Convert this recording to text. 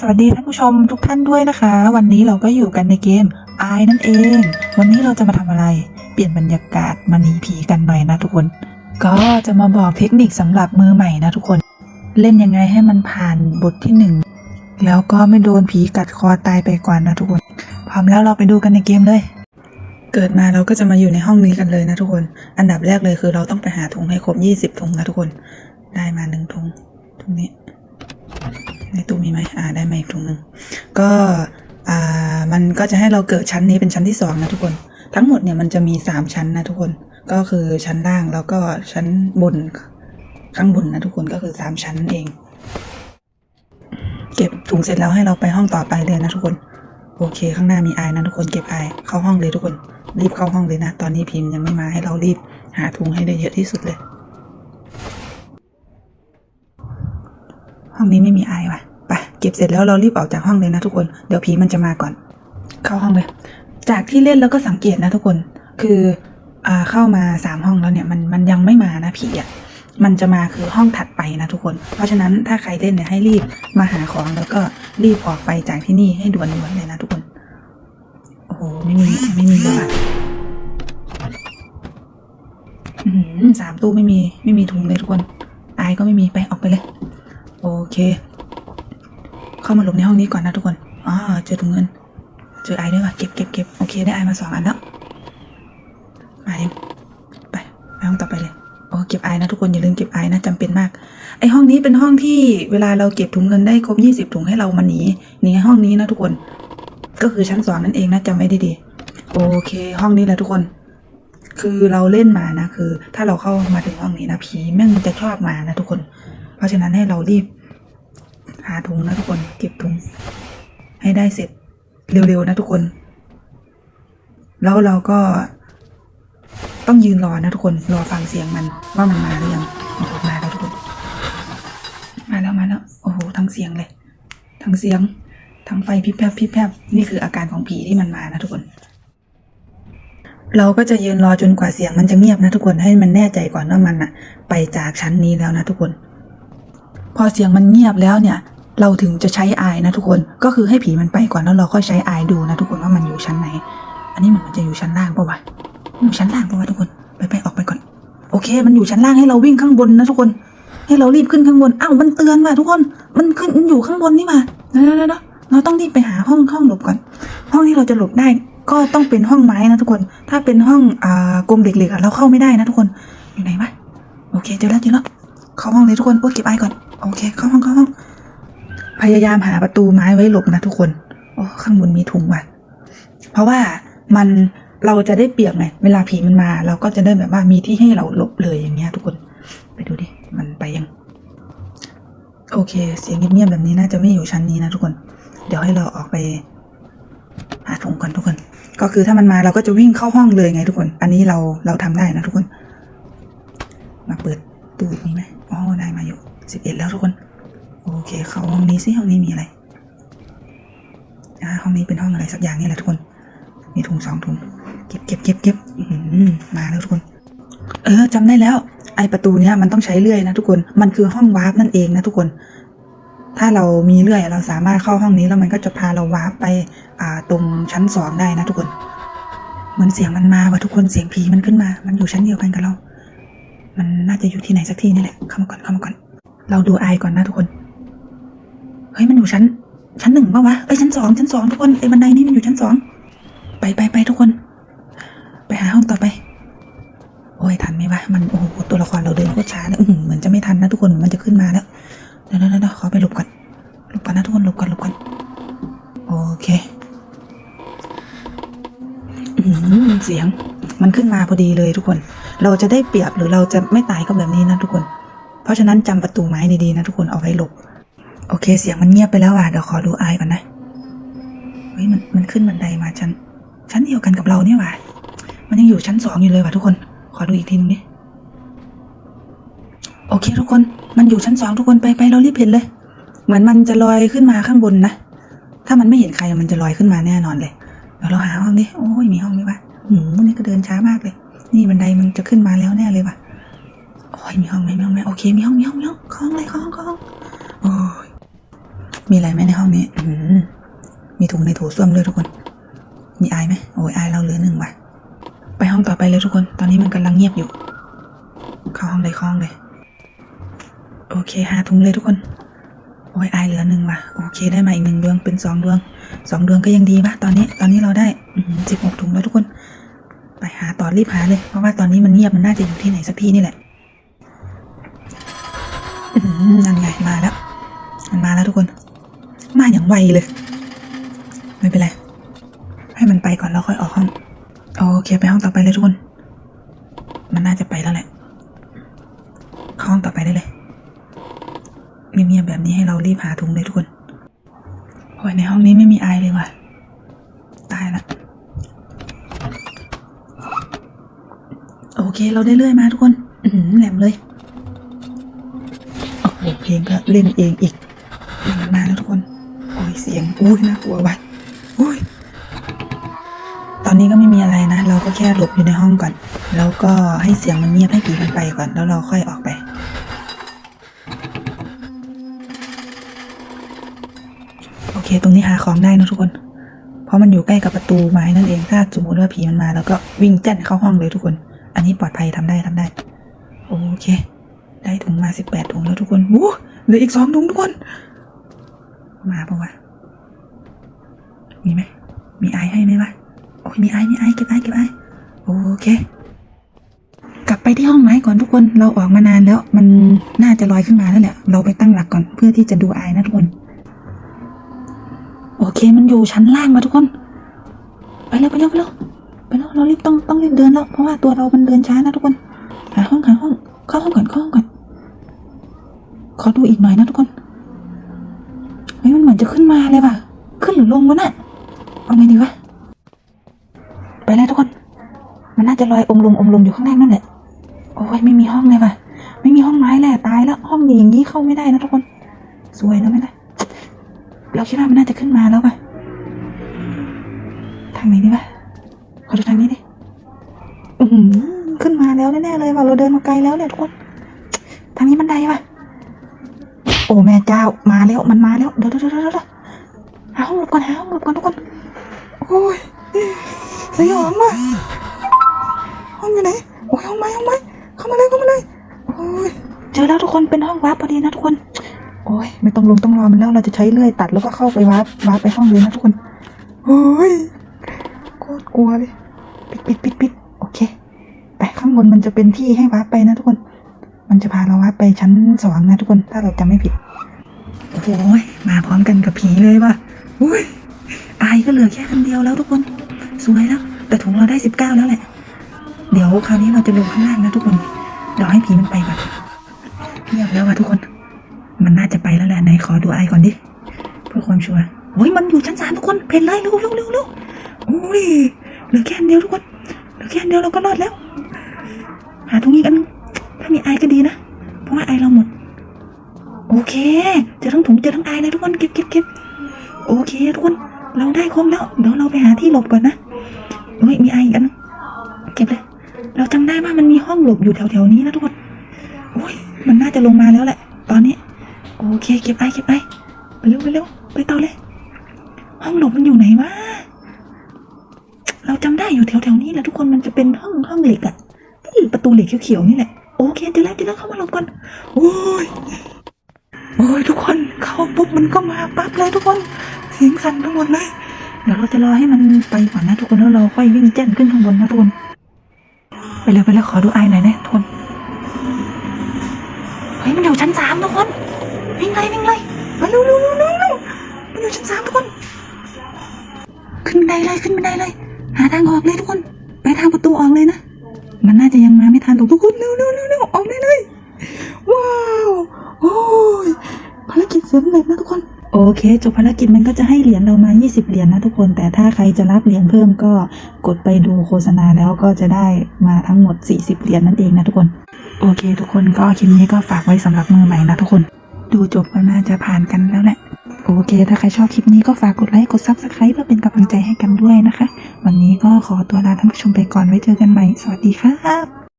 สวัสดีท่านผู้ชมทุกท่านด้วยนะคะ วันนี้เราก็อยู่กันในเกมไอนั่นเอง วันนี้เราจะมาทำอะไร เปลี่ยนบรรยากาศมาหนีผีกันหน่อยนะทุกคน ก็จะมาบอกเทคนิคสำหรับมือใหม่นะทุกคน เล่นยังไงให้มันผ่านบทที่หนึ่งแล้วก็ไม่โดนผีกัดคอตายไปก่อนนะทุกคน พร้อมแล้วเราไปดูกันในเกมเลย เกิดมาเราก็จะมาอยู่ในห้องนี้กันเลยนะทุกคน อันดับแรกเลยคือเราต้องไปหาถุงให้ครบยี่สิบถุงนะทุกคน ได้มาหนึ่งถุงถุงนี้ ในตู้มีไหมอ่าได้มาอีกถุงหนึ่งก็อ่ามันก็จะให้เราเกิดชั้นนี้เป็นชั้นที่สองนะทุกคน ทั้งหมดเนี่ยมันจะมีสามชั้นนะทุกคน ก็คือชั้นล่างแล้วก็ชั้นบนข้างบนนะทุกคนก็คือสามชั้นเอง เก็บถุงเสร็จแล้วให้เราไปห้องต่อไปเลยนะทุกคน โอเค ข้างหน้ามีไอายนะทุกคนเก็บไอายเข้าห้องเลยทุกคน รีบเข้าห้องเลยนะ ตอนนี้พิมพ์ยังไม่มาให้เรารีบหาถุงให้ได้เยอะที่สุดเลย ห้องนี้ไม่มีไอว่ะไปเก็บเสร็จแล้วเรารีบออกจากห้องเลยนะทุกคน เดี๋ยวผีมันจะมาก่อน เข้าห้องเลย จากที่เล่นแล้วก็สังเกตนะทุกคน คืออ่าเข้ามาสามห้องแล้วเนี่ยมันมันยังไม่มานะผีอะ มันจะมาคือห้องถัดไปนะทุกคน เพราะฉะนั้นถ้าใครเล่นเนี่ยให้รีบมาหาของแล้วก็รีบออกไปจากที่นี่ให้ด่วนๆเลยนะทุกคน โอ้โหไม่มีไม่มีเลยว่ะอื้อหือสามตู้ไม่มีไม่มีถุงเลยทุกคน อายก็ไม่มีไปออกไปเลย โอเค เข้ามาหลบในห้องนี้ก่อนนะทุกคนอ๋อเจอถุงเงิน เจอไอด้วยว่ะเก็บเก็บเก็บโอเคได้ไอมาสองอันแล้วมาเร็วไปไปห้องต่อไปเลยโอ้เก็บไอนะทุกคนอย่าลืมเก็บไอนะจำเป็นมาก ไอห้องนี้เป็นห้องที่เวลาเราเก็บถุงเงินได้ครบยี่สิบถุงให้เรามาหนีหนีห้องนี้นะทุกคน ก็คือชั้นสองนั่นเองนะจำไว้ดีๆโอเค ห้องนี้แหละทุกคน คือเราเล่นมานะคือ ถ้าเราเข้ามาถึงห้องนี้นะผีแม่งจะชอบมานะทุกคน เพราะฉะนั้นให้เรารีบ หาถุงนะทุกคนเก็บถุง ให้ได้เสร็จเร็วๆนะทุกคน แล้วเราก็ต้องยืนรอนะทุกคนรอฟังเสียงมันว่ามันมาหรือยังมาแล้วทุกคน มาแล้วมาแล้วโอ้โหทั้งเสียงเลย ทั้งเสียง ทั้งไฟพิบแพบพิบแพบนี่คืออาการของผีที่มันมานะทุกคน เราก็จะยืนรอจนกว่าเสียงมันจะเงียบนะทุกคนให้มันแน่ใจก่อนว่ามันอะไปจากชั้นนี้แล้วนะทุกคน พอเสียงมันเงียบแล้วเนี่ย เราถึงจะใช้อายนะทุกคน ก็คือให้ผีมันไปก่อนแล้วเราค่อยใช้อายดูนะทุกคนว่ามันอยู่ชั้นไหน อันนี้มันมันจะอยู่ชั้นล่างปะวะอยู่ชั้นล่างปะวะทุกคน ไปไปออกไปก่อน โอเค มันอยู่ชั้นล่างให้เราวิ่งข้างบนนะทุกคน ให้เรารีบขึ้นข้างบน อ้าวมันเตือนว่ะทุกคน มันขึ้นมันอยู่ข้างบนนี่มาเดี๋ยวเดี๋ยวเดี๋ยวเราต้องรีบไปหาห้องห้องหลบก่อน ห้องที่เราจะหลบได้ก็ต้องเป็นห้องไม้นะทุกคน ถ้าเป็นห้องอ่ากรงเด็กๆอเราเข้าไม่ได้นะทุกคน อยู่ไหนวะ โอเคเจอแล้วเจอแล้วเข้าห้องเลยทุกคน โอ้เก็บไอก่อน โอเคเข้าห้องเข้าห้องพยายามหาประตูไม้ไว้หลบนะทุกคนโอ้ข้างบนมีถุงว่ะ เพราะว่ามันเราจะได้เปียบไงเวลาผีมันมา เราก็จะได้แบบว่ามีที่ให้เราหลบเลยอย่างเงี้ย ทุกคน ไปดูดิมันไปยัง โอเค เสียงเงียบๆแบบนี้น่าจะไม่อยู่ชั้นนี้นะทุกคน เดี๋ยวให้เราออกไปหาถุงก่อนทุกคน ก็คือถ้ามันมาเราก็จะวิ่งเข้าห้องเลยไงทุกคน อันนี้เราเราทำได้นะทุกคน มาเปิดตู้นี้ไหมอ๋อได้มาอยู่ สิบเอ็ดแล้วทุกคน โอเค เข้าห้องนี้สิห้องนี้มีอะไรอ่าห้องนี้เป็นห้องอะไรสักอย่างนี่แหละทุกคน มีถุงสองถุง เก็บเก็บเก็บเก็บมาแล้วทุกคน เออจำได้แล้ว ไอประตูเนี้ยมันต้องใช้เลื่อยนะทุกคน มันคือห้องวาร์ปนั่นเองนะทุกคน ถ้าเรามีเลื่อยเราสามารถเข้าห้องนี้แล้วมันก็จะพาเราวาร์ปไปอ่าตรงชั้นสองได้นะทุกคนเหมือนเสียงมันมาว่ะทุกคนเสียงผีมันขึ้นมา มันอยู่ชั้นเดียวกันกับเรา มันน่าจะอยู่ที่ไหนสักที่นี่แหละ เข้ามาก่อน เข้ามาก่อน เราดูไอก่อนนะทุกคน เฮ้ยมันอยู่ชั้น ชั้นหนึ่งปะวะเอ้ยชั้นสองชั้นสองทุกคนไอ้บันไดนี่มันอยู่ชั้นสองไปไปไปทุกคน ไปหาห้องต่อไป โอ้ยทันไหมวะมันโอ้โหตัวละครเราเดินโคตรช้าเลยอื้อเหมือนจะไม่ทันนะทุกคนมันจะขึ้นมาแล้วเดี๋ยวเดี๋ยวขอไปหลบก่อนหลบก่อนนะทุกคนหลบก่อนหลบก่อนโอเคอือเสียงมันขึ้นมาพอดีเลยทุกคน เราจะได้เปรียบหรือเราจะไม่ตายก็แบบนี้นะทุกคน เพราะฉะนั้นจำประตูไม้ดีๆนะทุกคนเอาไว้หลบ โอเคเสียงมันเงียบไปแล้วอะเดี๋ยวขอดูไอก่อนนะเฮ้ยมันมันขึ้นบันไดมาชั้นชั้นเดียวกันกับเราเนี่ยว่ะมันยังอยู่ชั้นสองอยู่เลยว่ะทุกคน ขอดูอีกทีนึงดิโอเคทุกคนมันอยู่ชั้นสองทุกคนไปไปเรารีบเห็นเลย เหมือนมันจะลอยขึ้นมาข้างบนนะถ้ามันไม่เห็นใครมันจะลอยขึ้นมาแน่นอนเลยเดี๋ยวเราหาห้องดิโอ้ยมีห้องไหมวะหืมนี่ก็เดินช้ามากเลย นี่บันไดมันจะขึ้นมาแล้วแน่เลยว่ะ โอ้ยมีห้องไหมมีห้องไหมโอเคมีห้องมีห้องมีห้องเข้าห้องเลยเข้าห้องเข้าห้องโอ้ยมีอะไรไหมในห้องนี้ อืมมีถุงในถูส้วมด้วยทุกคน มีอายไหมโอ้ยอายเราเหลือหนึ่งว่ะ ไปห้องต่อไปเลยทุกคน ตอนนี้มันกำลังเงียบอยู่ เข้าห้องเลยเข้าห้องเลย โอเคหาถุงเลยทุกคน โอ้ยอายเหลือหนึ่งว่ะ โอเคได้มาอีกหนึ่งดวงเป็นสองดวง สองดวงก็ยังดีป่ะตอนนี้ ตอนนี้เราได้สิบหกถุงแล้วทุกคน ไปหาต่อรีบหาเลย เพราะว่าตอนนี้มันเงียบมันน่าจะอยู่ที่ไหนสักที่นี่แหละ นั่นไงมาแล้ว มันมาแล้วทุกคน มาอย่างไวเลย ไม่เป็นไร ให้มันไปก่อนแล้วค่อยออกห้องโอเคไปห้องต่อไปเลยทุกคน มันน่าจะไปแล้วแหละเข้าห้องต่อไปได้เลยเงียบๆแบบนี้ให้เรารีบหาถุงเลยทุกคนโอ้ยในห้องนี้ไม่มีไอเลยว่ะ ตายละ โอเคเราได้เลื่อยมาทุกคนแหลมเลย เพลงก็เล่นเองอีกมันมาแล้วทุกคนโอ้ยเสียงอุ้ยน่ากลัวว่ะอุ้ยตอนนี้ก็ไม่มีอะไรนะ เราก็แค่หลบอยู่ในห้องก่อน แล้วก็ให้เสียงมันเงียบให้ผีมันไปก่อน แล้วเราค่อยออกไป โอเค ตรงนี้หาของได้นะทุกคน เพราะมันอยู่ใกล้กับประตูไม้นั่นเอง ถ้าสมมติว่าผีมันมา แล้วก็วิ่งแจ้นเข้าห้องเลยทุกคน อันนี้ปลอดภัยทำได้ทำได้ โอเค ได้ถุงมาสิบแปดถุงแล้วทุกคนวู้เหลืออีกสองถุงทุกคน มาปะวะ มีไหม มีไอให้ไหมวะ โอ้ยมีไอมีไอเก็บไอเก็บไอโอเค กลับไปที่ห้องไม้ก่อนทุกคน เราออกมานานแล้ว มันน่าจะลอยขึ้นมาแล้วแหละ เราไปตั้งหลักก่อนเพื่อที่จะดูไอนะทุกคน โอเค มันอยู่ชั้นล่างมาทุกคน ไปเร็วไปเร็วไปเร็วไปเร็วเรารีบต้องต้องรีบเดินแล้วเพราะว่าตัวเรามันเดินช้านะทุกคน หาห้องหาห้องเข้าห้องก่อนเข้าห้องก่อน อดูอีกหน่อยนะทุกคนเฮ้ยมันเหมือนจะขึ้นมาเลยว่ะ ขึ้นหรือลงวะน่ะเอาไงดีวะ ไปเลยทุกคน มันน่าจะลอยองลงองลงอยู่ข้างล่างนั่นแหละ โอ้ยไม่มีห้องเลยว่ะ ไม่มีห้องไม้แหละตายแล้วห้องอย่างนี้เข้าไม่ได้นะทุกคน สวยแล้วไม่ได้เราคิดว่ามันน่าจะขึ้นมาแล้วป่ะ ทางไหนดีวะขอดูทางนี้ดิอือหือขึ้นมาแล้วแน่ๆเลยว่ะเราเดินมาไกลแล้วเนี่ยทุกคน ทางนี้บันไดว่ะ โอ้แม่เจ้ามาแล้วมันมาแล้วเดี๋ยวเดี๋ยวเดี๋ยวเดี๋ยวหาห้องหลบก่อนหาห้องหลบก่อนทุกคนโอ้ยสยองว่ะห้องอยู่ไหนโอ้ยห้องไม้ห้องไม้เข้ามาเลยเข้ามาเลยโอ้ยเจอแล้วทุกคนเป็นห้องวาร์ปพอดีนะทุกคน โอ้ยไม่ต้องลงต้องรอมันแล้วเราจะใช้เลื่อยตัดแล้วก็เข้าไปวาร์ปวาร์ปไปห้องเลยนะทุกคนโอ้ยโคตรกลัวเลยปิดปิดปิดปิดโอเคไปข้างบนมันจะเป็นที่ให้วาร์ปไปนะทุกคน มันจะพาเราวาไปชั้นสองนะทุกคน ถ้าเราจำไม่ผิด โอ้โหมาพร้อมกันกับผีเลยว่ะอุ้ยอายก็เหลือแค่คนเดียวแล้วทุกคน สวยแล้ว แต่ถุงเราได้สิบเก้าแล้วแหละ เดี๋ยวคราวนี้เราจะลงข้างล่างนะทุกคน เดี๋ยวให้ผีมันไปก่อนเงียบแล้วว่ะทุกคน มันน่าจะไปแล้วแหละไหนขอดูไอายก่อนดิ เพื่อความชัวร์โอ้ยมันอยู่ชั้นสามทุกคน เพนเลยเร็วเร็วเร็วเร็วโอ้ยเหลือแค่อันเดียวทุกคน เหลือแค่อันเดียวเราก็รอดแล้ว หาตรงนี้กันง ถ้ามีไอก็ดีนะ เพราะว่าไอเราหมด โอเคเจอทั้งถุงเจอทั้งไอเลยทุกคนเก็บเก็บเก็บโอเคทุกคน เราได้ครบแล้ว เดี๋ยวเราไปหาที่หลบก่อนนะโอ้ยมีไออีกอันเก็บเลย เราจำได้ว่ามันมีห้องหลบอยู่แถวๆนี้นะทุกคนโอ้ยมันน่าจะลงมาแล้วแหละ ตอนนี้ โอเคเก็บไอเก็บไอไปเร็วไปเร็วไปต่อเลย ห้องหลบมันอยู่ไหนวะเราจำได้อยู่แถวๆนี้แหละทุกคนมันจะเป็นห้องห้องเหล็กอะประตูเหล็กเขียวๆนี่แหละ ยทุกคนเข้าปุ๊บมันก็มาปั๊บเลยทุกคนเสียงสั่นทั้งหมดเลย เดี๋ยวเราจะรอให้มันไปก่อนนะทุกคนแล้วเราค่อยวิ่งแจ้นขึ้นข้างบนนะทุกคนไปเลยไปเลยขอดูไอหน่อยนะทุกคนเฮ้ยมันอยู่ชั้นสามทุกคนวิ่งเลยวิ่งเลยมาเร็วเร็วเร็วเร็วเร็วมันอยู่ชั้นสามทุกคน ขึ้นบันไดเลยขึ้นบันไดเลย หาทางออกเลยทุกคน ไปทางประตูออกเลยนะมันน่าจะยังมาไม่ทันหรอกทุกคนเร็วเร็วเร็วเร็วออกได้เลยว้าวโอ้ยารกิจสำเร็จนะทุกคน โอเค จบภารกิจมันก็จะให้เหรียญเรามา 20 เหรียญนะทุกคน แต่ถ้าใครจะรับเหรียญเพิ่มก็กดไปดูโฆษณาแล้วก็จะได้มาทั้งหมด 40 เหรียญนั่นเองนะทุกคน โอเค ทุกคนก็คลิปนี้ก็ฝากไว้สำหรับมือใหม่นะทุกคน ดูจบก็น่าจะผ่านกันแล้วแหละ โอเค ถ้าใครชอบคลิปนี้ก็ฝากกดไลค์ กดซับสไครป์เพื่อเป็นกำลังใจให้กันด้วยนะคะ วันนี้ก็ขอตัวลาท่านผู้ชมไปก่อน ไว้เจอกันใหม่ สวัสดีครับ